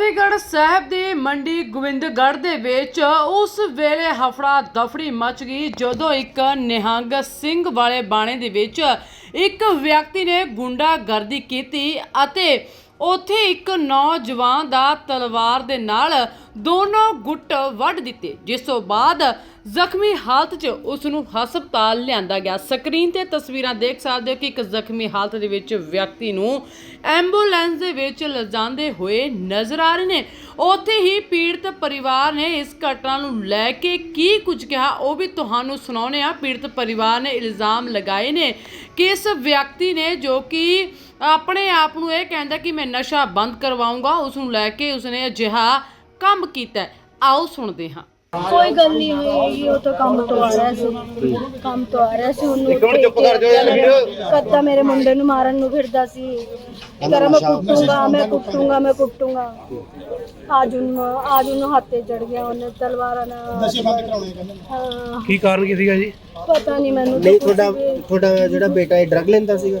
ਫਤਿਹਗੜ੍ਹ ਸਾਹਿਬ ਦੇ ਮੰਡੀ ਗੋਬਿੰਦਗੜ੍ਹ ਦੇ ਵਿੱਚ ਉਸ ਵੇਲੇ ਹਫੜਾ ਦਫੜੀ ਮਚ ਗਈ, ਜਦੋਂ ਇੱਕ ਨਿਹੰਗ ਸਿੰਘ ਵਾਲੇ ਬਾਣੇ ਦੇ ਵਿੱਚ ਇੱਕ ਵਿਅਕਤੀ ਨੇ ਗੁੰਡਾਗਰਦੀ ਕੀਤੀ ਅਤੇ ਉੱਥੇ ਇੱਕ ਨੌਜਵਾਨ ਦਾ ਤਲਵਾਰ ਦੇ ਨਾਲ ਦੋਨੋਂ ਗੁੱਟ ਵੱਢ ਦਿੱਤੇ, ਜਿਸ ਤੋਂ ਬਾਅਦ ਜ਼ਖਮੀ ਹਾਲਤ 'ਚ ਉਸ ਨੂੰ ਹਸਪਤਾਲ ਲਿਆਂਦਾ ਗਿਆ। ਸਕਰੀਨ ਤੇ ਤਸਵੀਰਾਂ ਦੇਖ ਸਕਦੇ ਹੋ ਕਿ ਇੱਕ ਜ਼ਖਮੀ ਹਾਲਤ ਦੇ ਵਿੱਚ ਵਿਅਕਤੀ ਨੂੰ ਐਂਬੂਲੈਂਸ ਦੇ ਵਿੱਚ ਲਿਜਾਂਦੇ ਹੋਏ ਨਜ਼ਰ ਆ ਰਹੇ ਨੇ। ਉੱਥੇ ਹੀ ਪੀੜਤ ਪਰਿਵਾਰ ਨੇ ਇਸ ਘਟਨਾ ਨੂੰ ਲੈ ਕੇ ਕੀ ਕੁਝ ਕਿਹਾ, ਉਹ ਵੀ ਤੁਹਾਨੂੰ ਸੁਣਾਉਣੇ ਆ ਪੀੜਤ ਪਰਿਵਾਰ ਨੇ ਇਲਜ਼ਾਮ ਲਗਾਏ ਨੇ ਕਿ ਇਸ ਵਿਅਕਤੀ ਨੇ ਜੋ ਕਿ ਆਪਣੇ ਆਪ ਨੂੰ ਇਹ ਕਹਿੰਦਾ ਕਿ ਮੈਂ ਨਸ਼ਾ ਬੰਦ ਕਰਵਾਉਂਗਾ ਉਸ ਨੂੰ ਲੈ ਕੇ ਉਸਨੇ ਅਜਿਹਾ ਕੰਮ ਕੀਤਾ ਹੈ। ਆਓ ਸੁਣਦੇ ਹਾਂ। ਕੋਈ ਗੱਲ ਨਹੀਂ ਹੋਈ ਉਹ ਤਾਂ ਕੰਮ ਤੋਂ ਆ ਰਿਹਾ ਸੀ। ਕੰਮ ਤੋਂ ਆ ਰਿਹਾ ਸੀ ਉਹਨੂੰ ਚੁੱਪ ਕਰ ਜਾਓ ਕੱਦਾ ਮੇਰੇ ਮੁੰਡੇ ਨੂੰ ਮਾਰਨ ਨੂੰ ਫਿਰਦਾ ਸੀ। ਕਰ ਮੈਂ ਕੁੱਟੂੰਗਾ ਮੈਂ ਕੁੱਟੂੰਗਾ ਮੈਂ ਕੁੱਟੂੰਗਾ। ਅੱਜ ਉਹਨੂੰ ਅੱਜ ਉਹਨੂੰ ਹੱਥੇ ਚੜ ਗਿਆ ਉਹਨੇ ਤਲਵਾਰਾਂ ਨਾਲ। ਨਸ਼ੇ ਬੰਦ ਕਰਾਉਣੇ ਕਹਿੰਦੇ। ਕੀ ਕਾਰਨ ਕੀ ਸੀਗਾ ਜੀ? ਪਤਾ ਨਹੀਂ ਮੈਨੂੰ ਨਹੀਂ ਤੁਹਾਡਾ ਤੁਹਾਡਾ ਜਿਹੜਾ ਬੇਟਾ ਹੈ ਡਰਗ ਲੈਂਦਾ ਸੀਗਾ?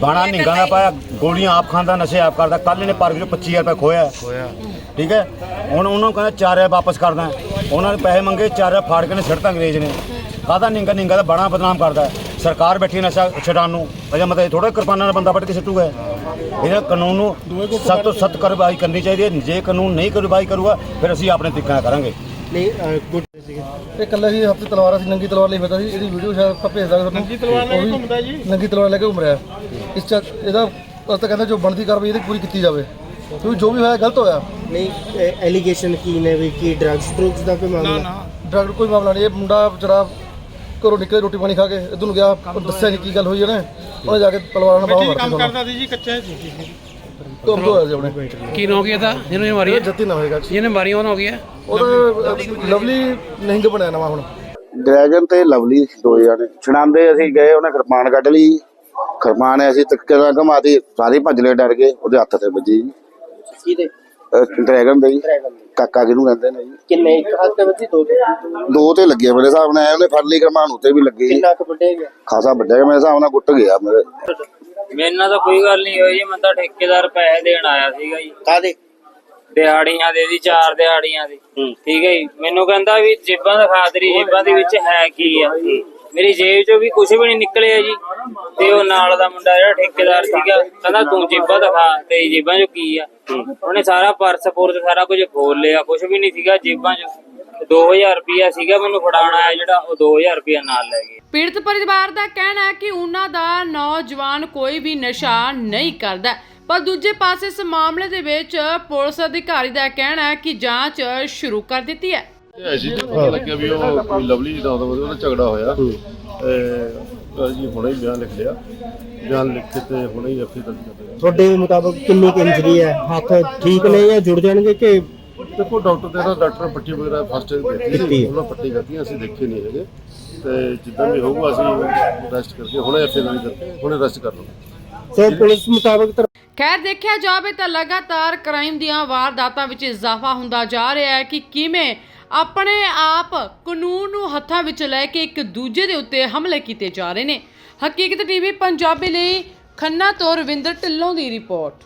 ਬਾਣਾ ਨਿੰਗਾ ਦਾ ਪਾਇਆ ਗੋਲੀਆਂ ਆਪ ਖਾਂਦਾ ਨਸ਼ੇ ਆਪ ਕਰਦਾ। ਕੱਲ ਇਹਨੇ ਪਾਰਕ ਚੋਂ 25000 ਰੁਪਏ ਖੋਇਆ। ਖੋਇਆ। ਠੀਕ ਹੈ? ਹੁਣ ਉਹਨਾਂ ਨੂੰ ਕਹਿੰਦਾ 4000 ਵਾਪਸ ਕਰਦਾ ਉਹਨਾਂ ਨੇ ਪੈਸੇ ਮੰਗੇ 4000 ਫਾੜ ਕੇ ਨੇ ਸਿੱਟਤਾ ਅੰਗਰੇਜ਼ ਨੇ। ਕਾਹਦਾ ਨਿੰਗਾ? ਨਿੰਗਾ ਦਾ ਬਾਣਾ ਬਦਨਾਮ ਕਰਦਾ ਹੈ। ਸਰਕਾਰ ਬੈਠੀ ਨਸ਼ਾ ਛਡਾਉਣ ਨੂੰ। ਅਜਾ ਮਤਲਬ ਥੋੜਾ ਕਿਰਪਾਨਾਂ ਨਾਲ ਬੰਦਾ ਵੱਢ ਕੇ ਸਿੱਟੂਗਾ ਇਹਨਾਂ ਕਾਨੂੰਨ ਨੂੰ ਸਖਤ ਤੋਂ ਸਖਤ ਕਾਰਵਾਈ ਕਰਨੀ ਚਾਹੀਦੀ ਹੈ। ਜੇ ਕਾਨੂੰਨ ਨਹੀਂ ਕਾਰਵਾਈ ਕਰੂਗਾ ਫਿਰ ਅਸੀਂ ਆਪਣੇ ਤਰੀਕੇ ਨਾਲ ਕਰਾਂਗੇ। ਨਹੀਂ ਅਹ, ਗੁੱਡ ਸੀਗੇ। ਇਹ ਕੱਲਾ ਹੀ ਹੱਥ ਤਲਵਾਰਾਂ ਸੀ ਨੰਗੀ ਤਲਵਾਰ ਲਈ ਫਿਰਦਾ ਸੀ ਇਹਦੀ ਵੀਡੀਓ ਸ਼ਾਇਦ ਆਪਾਂ ਭੇਜ ਦਾਂਗੇ ਤੁਹਾਨੂੰ। ਨੰਗੀ ਤਲਵਾਰ ਲੈ ਕੇ ਘੁੰਮਦਾ ਜੀ। ਨੰਗੀ ਤਲਵਾਰ ਲੈ ਕੇ ਘੁੰਮ ਰਿਹਾ। ਇਸ ਚ ਇਹਦਾ ਉਹ ਤਾਂ ਕਹਿੰਦਾ ਜੋ ਬਣਦੀ ਕਾਰਵਾਈ ਇਹਦੀ ਪੂਰੀ ਕੀਤੀ ਜਾਵੇ। ਕਿਉਂਕਿ ਜੋ ਵੀ ਹੋਇਆ ਗਲਤ ਹੋਇਆ। ਨਹੀਂ ਐਲੀਗੇਸ਼ਨ ਕੀ ਨੇ ਵੀ ਕੀ ਡਰਗਸ ਡਰੁਗਸ ਦਾ ਕੋਈ ਮਾਮਲਾ? ਡਰਗ ਕੋਈ ਮਾਮਲਾ ਨਹੀਂ ਇਹ ਮੁੰਡਾ ਵਿਚਾਰਾ ਘਰੋਂ ਨਿਕਲੇ ਰੋਟੀ ਪਾਣੀ ਖਾ ਕੇ ਇਧਰ ਨੂੰ ਗਿਆ ਉਹ ਦੱਸਿਆ ਨਹੀਂ ਕੀ ਗੱਲ ਹੋਈ ਉਹਨੇ। ਉਹਨੇ ਜਾ ਕੇ ਤਲਵਾਰਾਂ ਨਾਲ ਬਾਹਰ ਕੰਮ ਕਰਦਾ ਸੀ ਜੀ ਕੱਚਾ ਤੋਂ ਹੋਇਆ ਜੀ ਉਹਨੇ ਕੀ ਨਾਂ ਗਿਆ ਤਾਂ ਜਿਹਨੇ ਮਾਰੀ ਇਹ ਜੱਤੀ ਨਾ ਹੋਏਗਾ ਜਿਹਨੇ ਮਾਰੀ ਉਹਨਾਂ ਹੋ? ਗਿਆ ਉਹਦਾ ਲਵਲੀ ਨਿਹੰਗ ਬਣਿਆ ਨਵਾਂ ਹੁਣ। ਡਰੈਗਨ ਤੇ ਲਵਲੀ ਦੋ ਜਾਣੇ। ਛਣਾਂਦੇ ਅਸੀਂ ਗਏ ਉਹਨੇ ਕਿਰਪਾਨ ਕੱਢ ਲਈ। ਕਿਰਪਾਨ ਐਸੀ ਤੱਕੇ ਨਾਲ ਘਮਾਤੀ ਸਾਰੇ ਭੱਜ ਲਏ ਡਰ ਕੇ ਉਹਦੇ ਹੱਥ ਤੇ ਵੱਜੀ। ਕਿਹਦੇ? ਅਹ ਡਰੈਗਨ ਦੇ ਜੀ। ਕਾਕਾ ਜਿਹਨੂੰ ਕਹਿੰਦੇ ਨੇ ਜੀ। ਕਿੰਨੇ ਇੱਕ ਹੱਥ ਤੇ ਵੱਜੀ ਦੋ ਤੇ? ਦੋ ਤੇ ਲੱਗੇ ਮੇਰੇ ਹਿਸਾਬ ਨਾਲ। ਉਹਨੇ ਫੜ ਲਈ ਕਿਰਪਾਨ ਉੱਤੇ ਵੀ ਲੱਗੀ ਕਿੰਨਾ ਕੁ ਵੱਡੇ ਗਿਆ ਖਾਸਾ ਵੱਡਾ ਮੇਰੇ ਹਿਸਾਬ ਨਾਲ ਗੁੱਟ ਗਿਆ ਮੇਰੇ। ਮੇਰੇ ਨਾਲ ਤਾਂ ਕੋਈ ਗੱਲ ਨਹੀਂ ਹੋਈ ਜੀ ਮੈਂ ਤਾਂ ਠੇਕੇਦਾਰ ਪੈਸੇ ਦੇਣ ਆਇਆ ਸੀਗਾ ਜੀ। ਕਾਦੇ ਦਿਹਾੜੀਆਂ ਦੇ ਦੀ ਚਾਰ ਦਿਹਾੜੀਆਂ ਦੀ। ਠੀਕ ਹੈ ਜੀ ਮੈਨੂੰ ਕਹਿੰਦਾ ਵੀ ਜੇਬਾਂ ਦਿਖਾ ਤੇਰੀ ਜੇਬਾਂ ਦੇ ਵਿੱਚ ਹੈ ਕੀ ਆ। ਮੇਰੀ ਜੇਬ ਚੋਂ ਵੀ ਕੁਝ ਵੀ ਨਹੀਂ ਨਿਕਲਿਆ ਜੀ। ਤੇ ਉਹ ਨਾਲ ਦਾ ਮੁੰਡਾ ਜਿਹੜਾ ਠੇਕੇਦਾਰ ਸੀਗਾ ਕਹਿੰਦਾ ਤੂੰ ਜੇਬਾਂ ਦਿਖਾ ਤੇਰੀ ਜੇਬਾਂ ਚੋਂ ਕੀ ਆ। ਉਹਨੇ ਸਾਰਾ ਪਰਸ ਪੁਰਸ ਸਾਰਾ ਕੁਝ ਖੋਲ ਲਿਆ ਕੁਝ ਵੀ ਨਹੀਂ ਸੀਗਾ ਜੇਬਾਂ 'ਚ। 2000 ਰੁਪਿਆ ਸੀਗਾ ਮੈਨੂੰ ਫੜਾਉਣ ਆਇਆ ਜਿਹੜਾ ਉਹ 2000 ਰੁਪਿਆ ਨਾਲ ਲੈ ਗਏ। ਪੀੜਤ ਪਰਿਵਾਰ ਦਾ ਕਹਿਣਾ ਹੈ ਕਿ ਉਹਨਾਂ ਦਾ ਨੌਜਵਾਨ ਕੋਈ ਵੀ ਨਸ਼ਾ ਨਹੀਂ ਕਰਦਾ। ਪਰ ਦੂਜੇ ਪਾਸੇ ਇਸ ਮਾਮਲੇ ਦੇ ਵਿੱਚ ਪੁਲਿਸ ਅਧਿਕਾਰੀ ਦਾ ਕਹਿਣਾ ਹੈ ਕਿ ਜਾਂਚ ਸ਼ੁਰੂ ਕਰ ਦਿੱਤੀ ਹੈ। ਐਸੀ ਤੇ ਪਤਾ ਲੱਗਿਆ ਵੀ ਉਹ ਕੋਈ ਲਵਲੀ ਦਾ ਉਹਦਾ ਝਗੜਾ ਹੋਇਆ। ਤੇ ਜੀ ਹੁਣੇ ਹੀ ਬਿਆਨ ਲਿਖ ਲਿਆ। ਬਿਆਨ ਲਿਖ ਕੇ ਤੇ ਹੁਣੇ ਹੀ ਐਫੀ ਦਰਜ ਕਰ ਤੁਹਾਡੇ ਮੁਤਾਬਕ ਕਿੰਨੀ ਕੁ ਇੰਜਰੀ ਹੈ? ਹੱਥ ਠੀਕ ਨੇ ਜਾਂ ਜੁੜ ਜਾਣਗੇ ਕਿ ਦੇਖੋ ਡਾਕਟਰ ਤੇ ਨਾ ਡਾਕਟਰ ਪੱਟੀ ਵਗੈਰਾ ਫਸਟ ਏਡ ਦਿੱਤੀ ਦਿੱਤੀ ਹੈ। ਉਹਨਾਂ ਪੱਟੀ ਕਰਤੀ ਅਸੀਂ ਦੇਖੀ ਨਹੀਂ ਹੈਗੇ। ਤੇ ਜਿੱਦਾਂ ਵੀ ਹੋਊਗਾ ਅਸੀਂ ਰੈਸਟ ਕਰਕੇ ਹੁਣੇ ਐਫੀ ਦਰਜ ਕਰਕੇ ਹੁਣੇ ਰੈਸਟ ਕਰ ਲਵਾਂਗੇ। ਸੋ ਪੁਲਿਸ ਮੁਤਾਬਕ ਖੈਰ ਦੇਖਿਆ ਜਾਵੇ ਤਾਂ ਲਗਾਤਾਰ ਕ੍ਰਾਈਮ ਦੀਆਂ ਵਾਰਦਾਤਾਂ ਵਿੱਚ ਇਜ਼ਾਫਾ ਹੁੰਦਾ ਜਾ ਰਿਹਾ ਹੈ ਕਿ ਕਿਵੇਂ ਆਪਣੇ ਆਪ ਕਾਨੂੰਨ ਨੂੰ ਹੱਥਾਂ ਵਿੱਚ ਲੈ ਕੇ ਇੱਕ ਦੂਜੇ ਦੇ ਉੱਤੇ ਹਮਲੇ ਕੀਤੇ ਜਾ ਰਹੇ ਨੇ। ਹਕੀਕਤ ਟੀਵੀ ਪੰਜਾਬੀ ਲਈ ਖੰਨਾ ਤੋਂ ਰਵਿੰਦਰ ਢਿੱਲੋਂ ਦੀ ਰਿਪੋਰਟ।